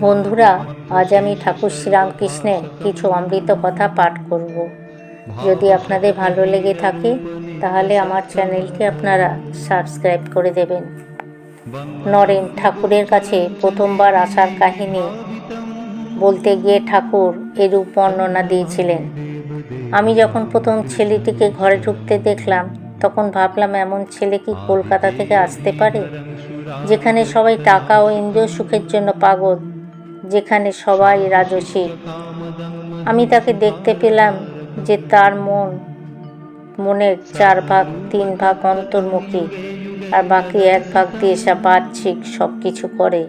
বন্ধুরা আজ আমি ঠাকুর শ্রীরামকৃষ্ণের কিছু অমৃত কথা পাঠ করব। যদি আপনাদের ভালো লেগে থাকে তাহলে আমার চ্যানেলকে আপনারা সাবস্ক্রাইব করে দেবেন। নরেন ঠাকুরের কাছে প্রথমবার আসার কাহিনী বলতে গিয়ে ঠাকুর এরূপ বর্ণনা দিয়েছিলেন। আমি যখন প্রথম ছেলেটিকে ঘরে ঢুকতে দেখলাম তখন ভাবলাম এমন ছেলে কি কলকাতা থেকে আসতে পারে? যেখানে সবাই টাকা ও ইন্দ্রিয় সুখের জন্য পাগল, যেখানে সবাই রাজসী। আমি তাকে দেখতে পেলাম যে তার মন, মনের চার ভাগ, তিন ভাগ অন্তর্মুখী, আর বাকি এক ভাগ দিয়ে সে বাহ্যিক সব কিছু করে।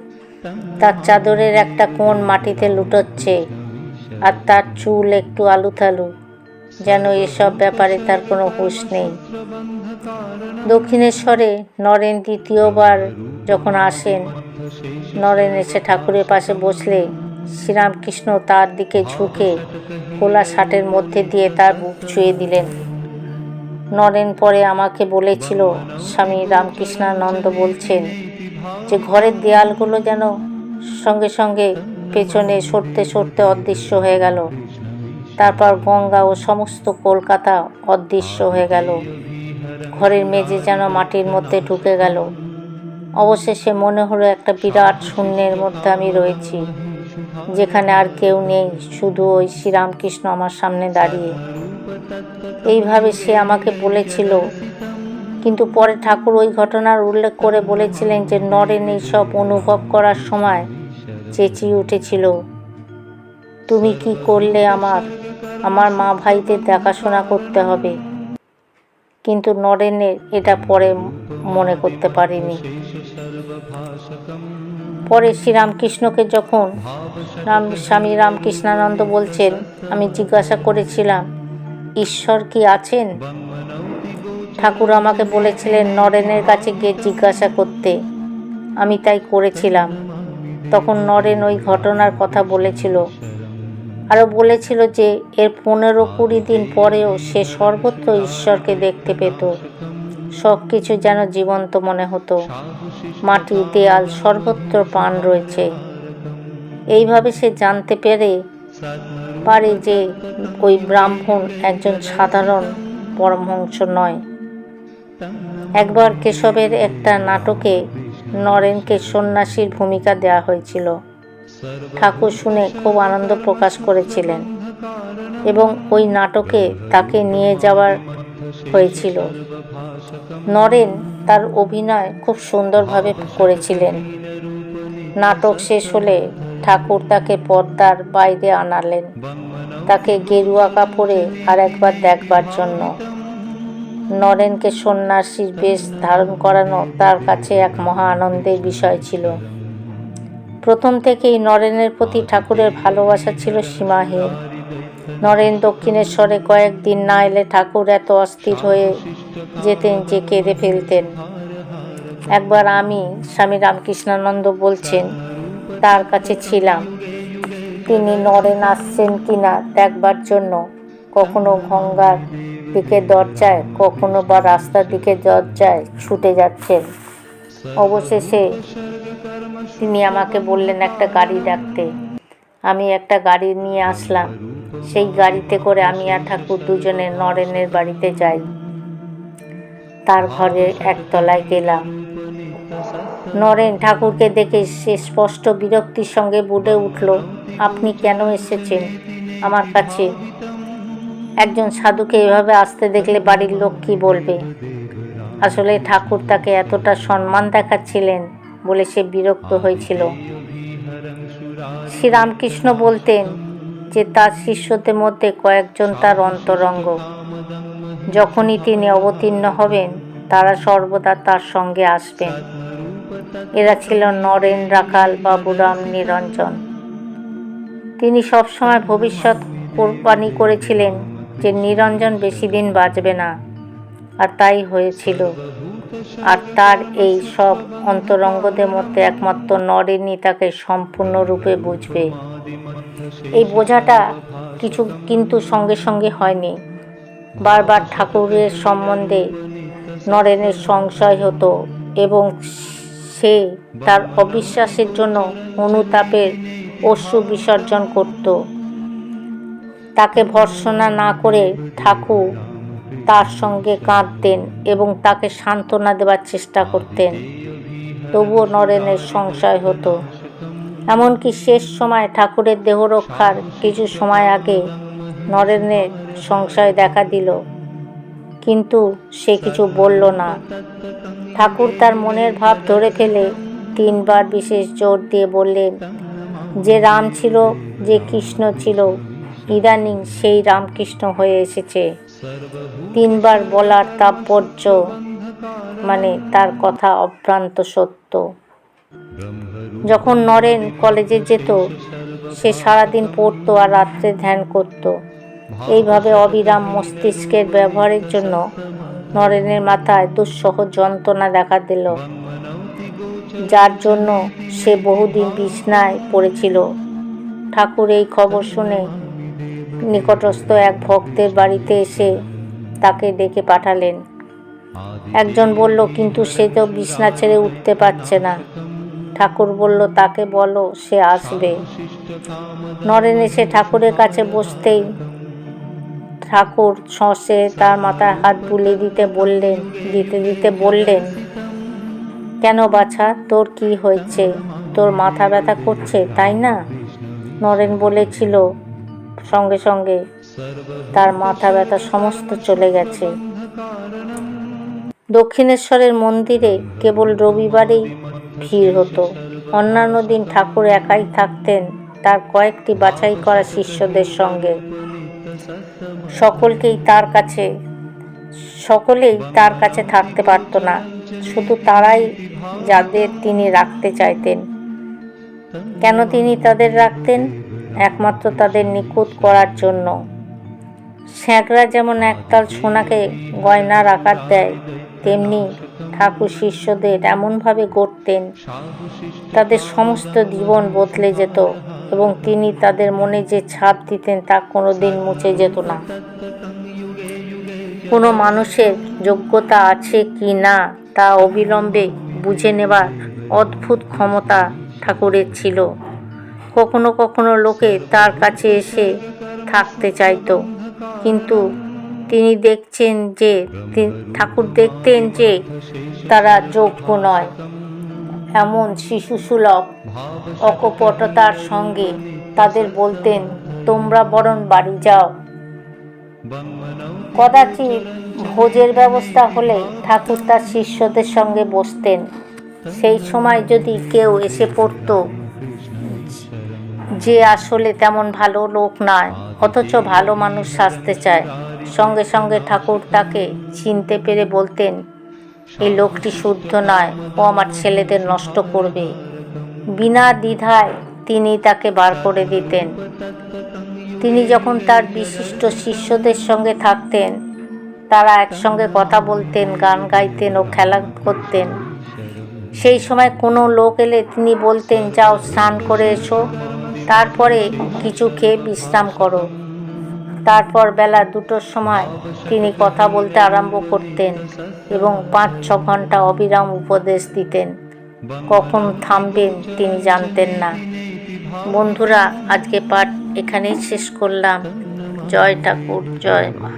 তার চাদরের একটা কোণ মাটিতে লুটোচ্ছে, আর তার চুল একটু আলুথালু। যেন এসব ব্যাপারে তার কোনো হুঁশ নেই। দক্ষিণেশ্বরে নরেন দ্বিতীয়বার যখন আসেন, নরেন এসে ঠাকুরের পাশে বসলে শ্রীরামকৃষ্ণ তার দিকে ঝুঁকে খোলা শার্টের মধ্যে দিয়ে তার বুক ছুঁয়ে দিলেন। নরেন পরে আমাকে বলেছিল, স্বামী রামকৃষ্ণানন্দ বলছেন যে ঘরের দেয়ালগুলো যেন সঙ্গে সঙ্গে পেছনে সরতে সরতে অদৃশ্য হয়ে গেল। তারপর গঙ্গা ও সমস্ত কলকাতা অদৃশ্য হয়ে গেল। ঘরের মেঝে যেন মাটির মধ্যে ঢুকে গেল। অবশেষে মনে হলো একটা বিরাট শূন্যের মধ্যে আমি রয়েছি, যেখানে আর কেউ নেই, শুধু ওই শ্রীরামকৃষ্ণ আমার সামনে দাঁড়িয়ে। এইভাবে সে আমাকে বলেছিল, কিন্তু পরে ঠাকুর ওই ঘটনার উল্লেখ করে বলেছিলেন যে নরেন এইসব অনুভব করার সময় চেঁচিয়ে উঠেছিল। তুমি কি করলে আমার? আমার মা ভাইদের দেখাশোনা করতে হবে। কিন্তু নরেনের এটা পরে মনে করতে পারিনি। পরে শ্রীরামকৃষ্ণকে যখন রাম, স্বামী রামকৃষ্ণানন্দ বলছেন, আমি জিজ্ঞাসা করেছিলাম, ঈশ্বর কি আছেন? ঠাকুর আমাকে বলেছিলেন, নরেনের কাছে গিয়ে জিজ্ঞাসা করতে। আমি তাই করেছিলাম। তখন নরেন ওই ঘটনার কথা বলেছিল। আরও বলেছিল যে এর পনেরো কুড়ি দিন পরেও সে সর্বত্র ঈশ্বরকে দেখতে পেত। সব কিছু যেন জীবন্ত মনে হতো। মাটি দেয়াল সর্বত্র প্রাণ রয়েছে। এইভাবে সে জানতে পেরে পারে যে ওই ব্রাহ্মণ একজন সাধারণ পরমহংস নয়। একবার কেশবের একটা নাটকে নরেনকে সন্ন্যাসীর ভূমিকা দেওয়া হয়েছিল। ঠাকুর শুনে খুব আনন্দ প্রকাশ করেছিলেন এবং ওই নাটকে তাকে নিয়ে যাওয়ার হয়েছিল। নরেন তার অভিনয় খুব সুন্দরভাবে করেছিলেন। নাটক শেষ হলে ঠাকুর তাকে পর্দার বাইরে আনালেন। তাকে গেরুয়া কাপড়ে আর একবার দেখবার জন্য। নরেনকে সন্ন্যাসীর বেশ ধারণ করানো তার কাছে এক মহা আনন্দের বিষয় ছিল। প্রথম থেকেই নরেনের প্রতি ঠাকুরের ভালোবাসা ছিল সীমাহীন। নরেন দক্ষিণেশ্বরে কয়েকদিন না এলে ঠাকুর এত অস্থির হয়ে যেতেন যে কেঁদে ফেলতেন। একবার আমি স্বামী রামকৃষ্ণানন্দ বলছেন, তার কাছে ছিলাম। তিনি নরেন আসছেন কিনা দেখবার জন্য। কখনো গঙ্গার দিকে দরজায়, কখনো বা রাস্তার দিকে দরজায় ছুটে যাচ্ছেন। অবশেষে তিনি আমাকে বললেন, একটা গাড়ি ডাকতে আমি একটা গাড়ি নিয়ে আসলাম। সেই গাড়িতে করে আমি আর ঠাকুর দুজনে নরেনের বাড়িতে যাই। তার ঘরে একতলায় গেলাম। নরেন ঠাকুরকে দেখে সে স্পষ্ট বিরক্তির সঙ্গে বুড়ে উঠল, আপনি কেন এসেছেন আমার কাছে? একজন সাধুকে এভাবে আসতে দেখলে বাড়ির লোক কি বলবে? আসলে ঠাকুর তাকে এতটা সম্মান দেখাচ্ছিলেন। বলে সে বিরক্ত হয়েছিল। শ্রীরামকৃষ্ণ বলতেন যে তার শিষ্যদের মধ্যে কয়েকজন তার অন্তরঙ্গ। যখনই তিনি অবতীর্ণ হবেন, তারা সর্বদা তার সঙ্গে আসবেন। এরা ছিল নরেন, রাখাল, বাবুরাম, নিরঞ্জন। তিনি সবসময় ভবিষ্যৎ কোরবানি করেছিলেন যে নিরঞ্জন বেশি দিন বাঁচবে না, আর তাই হয়েছিল। আর তার এই সব অন্তরঙ্গদের মধ্যে একমাত্র নরেনই তাকে সম্পূর্ণরূপে বুঝবে। এই বোঝাটা কিছু কিন্তু সঙ্গে সঙ্গে হয়নি। বারবার ঠাকুরের সম্বন্ধে নরেনের সংশয় হতো এবং সে তার অবিশ্বাসের জন্য অনুতাপের অশ্রু বিসর্জন করত। তাকে ভর্সনা না করে ঠাকুর তার সঙ্গে কাঁদতেন এবং তাকে সান্ত্বনা দেবার চেষ্টা করতেন। তবুও নরেনের সংশয় হতো। এমনকি শেষ সময় ঠাকুরের দেহ রক্ষার কিছু সময় আগে নরেনের সংশয় দেখা দিল। কিন্তু সে কিছু বলল না। ঠাকুর তার মনের ভাব ধরে ফেলে তিনবার বিশেষ জোর দিয়ে বললেন, যে রাম ছিল, যে কৃষ্ণ ছিল, ইদানিং সেই রামকৃষ্ণ হয়ে এসেছে। তিনবার বলার তাৎপর্য মানে তার কথা অভ্রান্ত সত্য। যখন নরেন কলেজে যেত, সে সারাদিন পড়তো আর রাত্রে ধ্যান করত। এইভাবে অবিরাম মস্তিষ্কের ব্যবহারের জন্য নরেনের মাথায় দুঃসহ যন্ত্রণা দেখা দিল। যার জন্য সে বহুদিন বিছনায় পড়েছিল। ঠাকুর এই খবর শুনে নিকটস্থ এক ভক্তের বাড়িতে এসে তাকে ডেকে পাঠালেন। একজন বলল, কিন্তু সে তো বিছনা ছেড়ে উঠতে পারছে না। ঠাকুর বলল, তাকে বলো, সে আসবে। নরেন এসে ঠাকুরের কাছে বসতেই ঠাকুর শসে তার মাথায় হাত বুলিয়ে দিতে বললেন, দিতে দিতে বললেন, কেন বাছা, তোর কি হয়েছে? তোর মাথা ব্যথা করছে, তাই না? নরেন বলেছিল সঙ্গে সঙ্গে তার মাথা ব্যথা সমস্ত চলে গেছে। দক্ষিণেশ্বরের মন্দিরে কেবল রবিবারেই ভিড় হতো। অন্যান্য দিন ঠাকুর একাই থাকতেন তার কয়েকটি বাছাই করা শিষ্যদের সঙ্গে। সকলকেই তার কাছে, সকলেই তার কাছে থাকতে পারত না। শুধু তারাই যাদের তিনি রাখতে চাইতেন। কেন তিনি তাদের রাখতেন? একমাত্র তাদের নিখুঁত করার জন্য। স্যাঁকড়া যেমন একতাল সোনাকে গয়নার আকার দেয়, তেমনি ঠাকুর শিষ্যদের এমনভাবে গড়তেন, তাদের সমস্ত জীবন বদলে যেত এবং তিনি তাদের মনে যে ছাপ দিতেন তা কোনোদিন মুছে যেত না। কোনো মানুষের যোগ্যতা আছে কি না, তা অবিলম্বে বুঝে নেবার অদ্ভুত ক্ষমতা ঠাকুরের ছিল। কখনো কখনো লোকে তার কাছে এসে থাকতে চাইতো। কিন্তু তিনি দেখছেন যে ঠাকুর দেখতেন যে তারা যোগ্য নয়। এমন শিশুসুলভ অকপটতার সঙ্গে তাদের বলতেন, তোমরা বরং বাড়ি যাও। কদাচিৎ ভোজের ব্যবস্থা হলে ঠাকুর তার শিষ্যদের সঙ্গে বসতেন। সেই সময় যদি কেউ এসে পড়তো যে আসলে তেমন ভালো লোক নয়, অথচ ভালো মানুষ সাজতে চায়। সঙ্গে সঙ্গে ঠাকুর তাকে চিনতে পেরে বলতেন এই লোকটি শুদ্ধ নয়, ও আমার ছেলেদের নষ্ট করবে। বিনা দ্বিধায় তিনি তাকে বার করে দিতেন। তিনি যখন তার বিশিষ্ট শিষ্যদের সঙ্গে থাকতেন, তারা একসঙ্গে কথা বলতেন, গান গাইতেন ও খেলা করতেন। সেই সময় কোনো লোক এলে তিনি বলতেন, যাও স্নান করে এসো। তারপরে কিছু খেয়ে বিশ্রাম করো। তারপর বেলা দুটোর সময় তিনি কথা বলতে আরম্ভ করতেন এবং পাঁচ, ছ ঘণ্টা অবিরাম উপদেশ দিতেন। কখন থামবেন তিনি জানতেন না। বন্ধুরা, আজকে পাঠ এখানেই শেষ করলাম। জয় ঠাকুর, জয় মা।